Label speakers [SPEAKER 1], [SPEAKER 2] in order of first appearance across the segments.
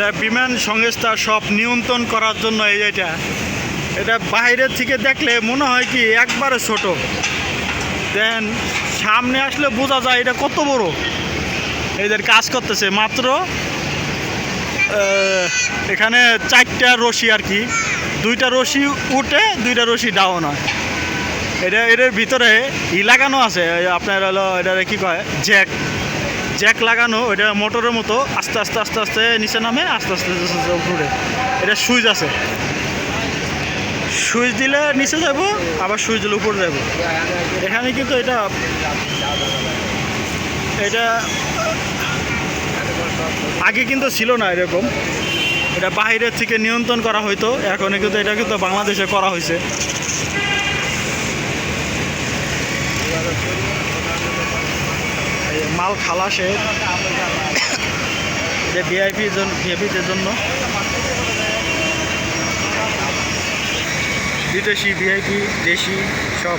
[SPEAKER 1] এটা বিমান সংস্থা সব নিয়ন্ত্রণ করার জন্য এই এটা। এটা বাইরের থেকে দেখলে মনে হয় কি একবারে ছোট। দেন সামনে আসলে বোঝা যায় এটা কত বড়। এদের কাজ করতেছে মাত্র এখানে চারটা রশি আর কি। দুইটা রশি উঠে, দুইটা রশি ডাউন হয়। এটা এটার ভিতরে ই লাগানো আছে আপনার হলো এটা কি কয়? জ্যাক। জ্যাক লাগানো, ওইটা মোটরের মতো আস্তে আস্তে আস্তে আস্তে নিচে নামে আস্তে আস্তে উপরে। এটা সুইচ আছে। সুইচ দিলে নিচে যাব, আবার সুইচ দিলে উপরে যাব। এখানে কিন্তু এটা এটা আগে কিন্তু ছিল না এরকম। এটা বাইরের থেকে নিয়ন্ত্রণ করা হইতো, এখন কিন্তু এটা কিন্তু বাংলাদেশে করা হয়েছে মাল খালাসে যে ভিআইপি ভিআইপিদের জন্য বিদেশি ভিআইপি দেশি সব।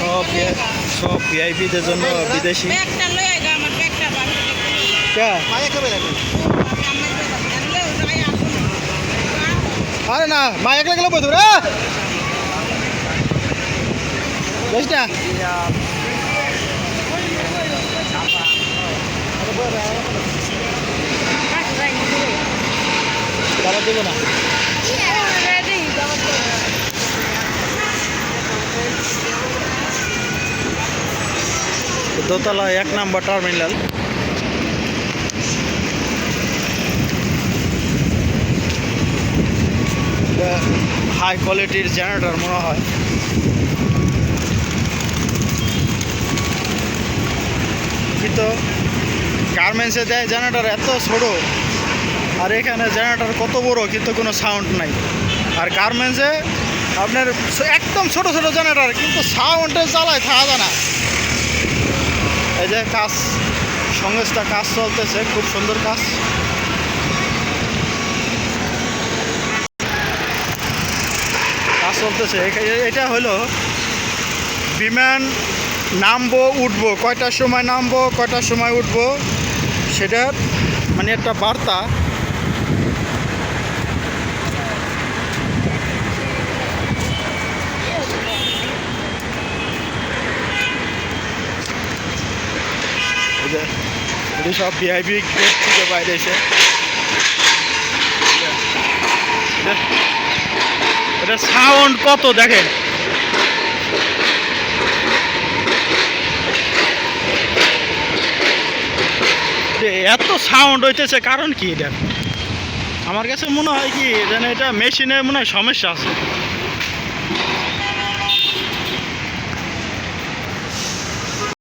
[SPEAKER 1] সব সব ভিআইপিদের জন্য বিদেশি। আরে না মা একলা গেলে বই রে বুঝ না। দেবো না। দোতলা এক নাম্বার টার্মিনাল। হাই কোয়ালিটির জেনারেটর মনে হয়। কিন্তু গার্মেন্টসে দেয় জেনারেটর এত ছোট, আর এখানে জেনারেটর কত বড় কিন্তু কোনো সাউন্ড নাই। আর গার্মেন্টসে আপনার একদম ছোট ছোট জেনারেটর কিন্তু সাউন্ডে চালায় থাকা না। এই যে কাজ সংস্থা কাজ চলতেছে, খুব সুন্দর কাজ। কাজ চলতেছে। এটা হলো বিমান নামবো, উঠবো। কয়টার সময় নামবো, কয়টার সময় উঠবো সেটার মানে একটা বার্তা। যে এটি সব ভিআইপি গেট থেকে বাইরে এসে। এটা- সাউন্ড কত দেখেন? এত সাউন্ড হইতেছে, কারণ কি এটা? আমার কাছে মনে হয় কি, যেন এটা মেশিনে মনে হয় সমস্যা আছে।